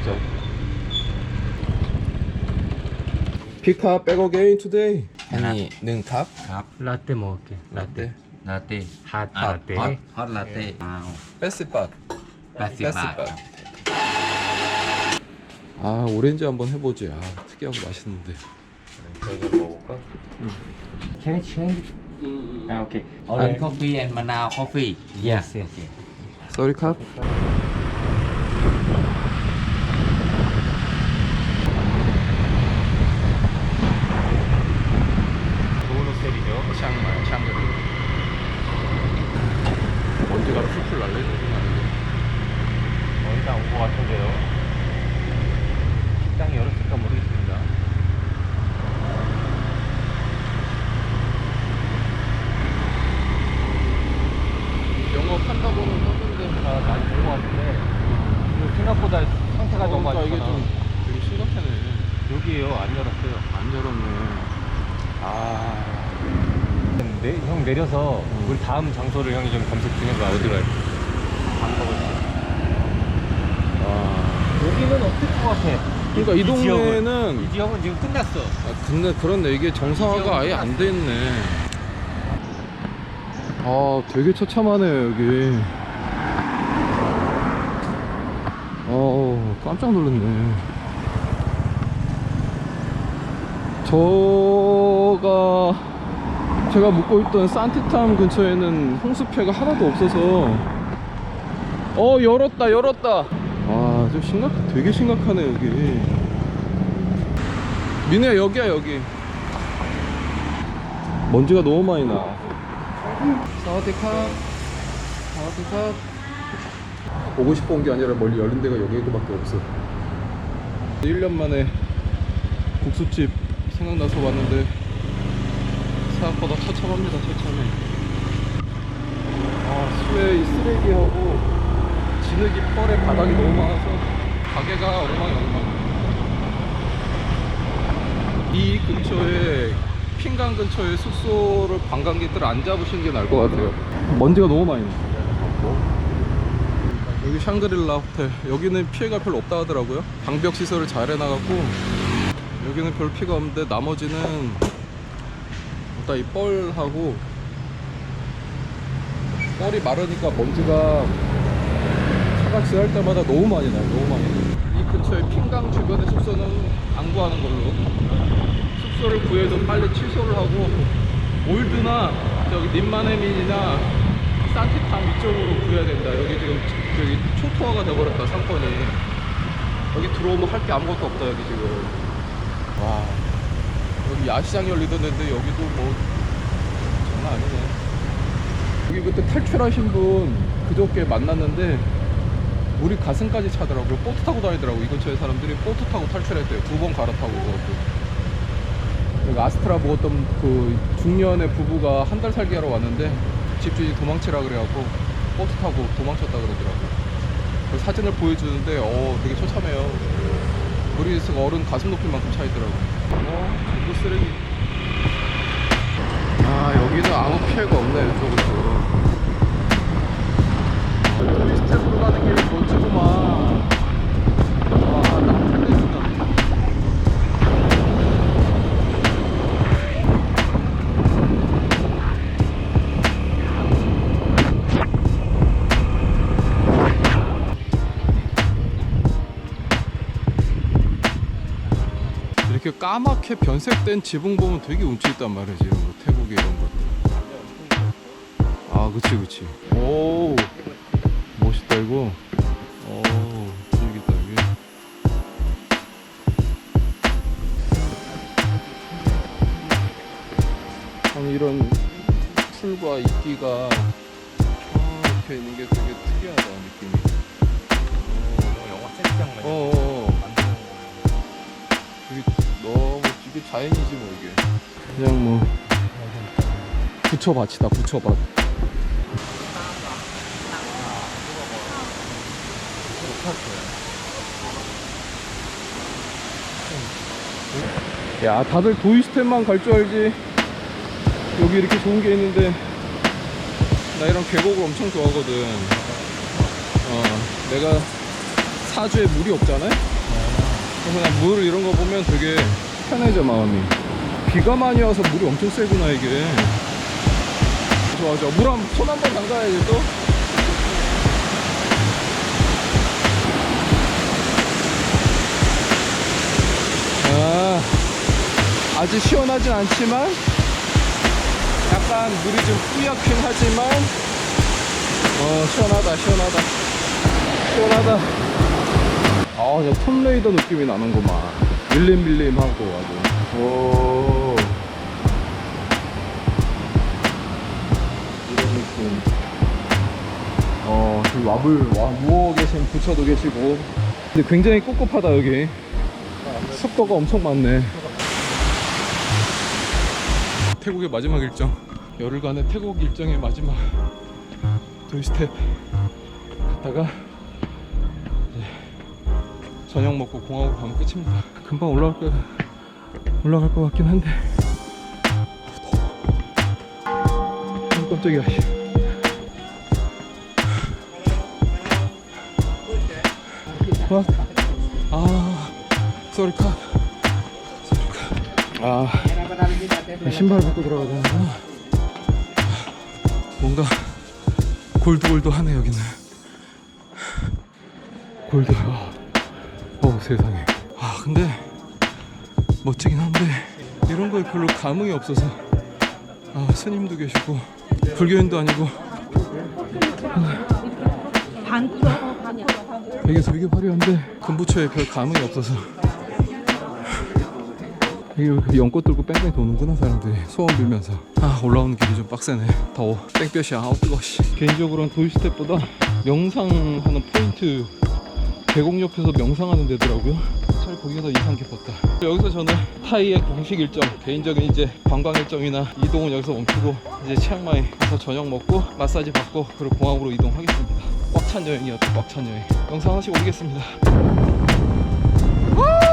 알죠? 피카 백어 게임 투데이. 아니 능탑 밥, 아, 라떼 먹을게. 라떼. 라떼. 핫 아, 라떼. 핫, 라떼, 예. 베스밥. 베스트아 오렌지 한번 해보지. 아 특이하고 맛있는데. Can I change? 아, ah, okay. Orange coffee and Manao coffee. Yes, yes, yes. 쏘리캅. 샹그리. 먼지가 풀풀 건 아니고. 거의 다 온 것 같은데요. 식당이 열었을까 모르겠습니다. 영업한다고는 하던데. 아, 많이 본 것 같은데 생각보다 상태가 너무 그러니까 안 이게 좋잖아. 좀 되게 심각하네. 여기에요. 안 열었어요. 안 열었네. 아. 내, 형 내려서 우리 다음 장소를 형이 좀 검색 좀 해봐. 어디로 갈지. 방법을. 아. 여기는 어떨 것 같아? 그러니까 이 동네는 이 지역은 지금 끝났어. 아, 근데 그런데 이게 정상화가 아예 안 돼 있네. 아, 되게 처참하네요, 여기. 어, 깜짝 놀랐네. 저가 제가 묵고 있던 산티탐 근처에는 홍수패가 하나도 없어서. 어 열었다 열었다. 아좀 심각 되게 심각하네 여기. 민우야 여기야 여기. 먼지가 너무 많이 나. 사와디캅 사와디캅 보고 싶어 온 게 아니라 멀리 열린 데가 여기밖에 없어. 1년 만에 국수집 생각나서 왔는데 생각보다 처참합니다 처참해. 아 수에 이 쓰레기하고 진흙이 펄에 바닥이 너무 많아서 가게가 엉망이 엉망. 이 근처에 핑강 근처에 숙소를 관광객들 안 잡으시는 게 나을 것 같아요. 먼지가 너무 많이 나. 여기 샹그릴라 호텔. 여기는 피해가 별로 없다 하더라고요. 방벽 시설을 잘 해놔갖고 여기는 별 피해가 없는데 나머지는 일단 이 뻘하고 뻘이 마르니까 먼지가 사각지 할 때마다 너무 많이 나요 너무 많이. 이 근처에 핑강 주변의 숙소는 안 구하는 걸로. 숙소를 구해도 빨리 취소를 하고 올드나 저기 림마네민이나 산티탐 이쪽으로 구해야 된다. 여기 지금 저기 초토화가 돼버렸다 상권이. 여기 들어오면 할 게 아무것도 없다 여기 지금. 와 여기 야시장 열리던 데인데 여기도 뭐 장난 아니네. 여기 그때 탈출하신 분 그저께 만났는데 우리 가슴까지 차더라고요. 보트 타고 다니더라고. 이 근처에 사람들이 보트 타고 탈출했대요. 두 번 갈아타고 그것도. 아스트라 먹었던 그 중년의 부부가 한 달 살기 하러 왔는데 집주인이 도망치라 그래갖고 보트 타고 도망쳤다 그러더라고요. 그 사진을 보여주는데 어 되게 처참해요. 브리스가 어른 가슴 높이만큼 차이더라고요 어 전부 쓰레기. 아 여기는 아무 피해가 없네 이쪽은 또 트위스트로 가는 길이 멋지구만 이렇게 까맣게 변색된 지붕 보면 되게 운치 있단 말이지 이런 거 태국에 이런 것들. 아 그치 그치. 오 멋있다 이거. 오 분위기다 이게. 이런 풀과 이끼가 이렇게 있는 게 되게 특이하다 느낌이. 영화 세트장 어, 어, 이게 너무 이게 자연이지 뭐 이게. 그냥 뭐 부처밭이다 부처밭 야 다들 도이스템만 갈 줄 알지? 여기 이렇게 좋은 게 있는데 나 이런 계곡을 엄청 좋아하거든. 어 내가 사주에 물이 없잖아요. 그래서 물 이런 거 보면 되게 편해져 마음이. 비가 많이 와서 물이 엄청 세구나 이게. 좋아 좋아. 물한손 한 번 담가야지 또. 아, 아주 시원하진 않지만 약간 물이 좀 뿌옇긴 하지만 어 시원하다 시원하다 시원하다 아 그냥 톰레이더 느낌이 나는구만. 밀림밀림하고 아주. 오. 이런 느낌. 어 저기 와불 와 누워 계신 부처도 계시고. 근데 굉장히 꿉꿉하다 여기. 습도가 엄청 많네. 태국의 마지막 일정. 열흘간의 태국 일정의 마지막 도이 스텝. 갔다가 저녁 먹고 공항으로 가면 끝입니다 금방 올라갈 거 올라갈 것 같긴 한데 아, 깜짝이야. 아 쏘리 카 쏘리 카 아 신발 벗고 들어가야 되는구나. 뭔가 골드골드하네 여기는. 골드. 아. 어 세상에. 아 근데 멋지긴 한데 이런 거에 별로 감흥이 없어서. 아 스님도 계시고 불교인도 아니고. 되게 되게 화려한데? 금부처에 별 감흥이 없어서. 이게 연꽃 들고 뺑뺑 도는구나 사람들이. 소원 빌면서. 아 올라오는 길이 좀 빡세네. 더워. 땡볕이야. 아우 뜨거워 씨. 개인적으로는 도시스텝보다 명상하는 포인트 계곡 옆에서 명상하는 데더라고요. 거기가 더 인상 깊었다. 여기서 저는 타이의 공식 일정 개인적인 이제 관광 일정이나 이동은 여기서 멈추고 이제 치앙마이 가서 저녁 먹고 마사지 받고 그리고 공항으로 이동하겠습니다. 꽉 찬 여행이었다 꽉찬 여행. 영상 하나씩 올리겠습니다. 우!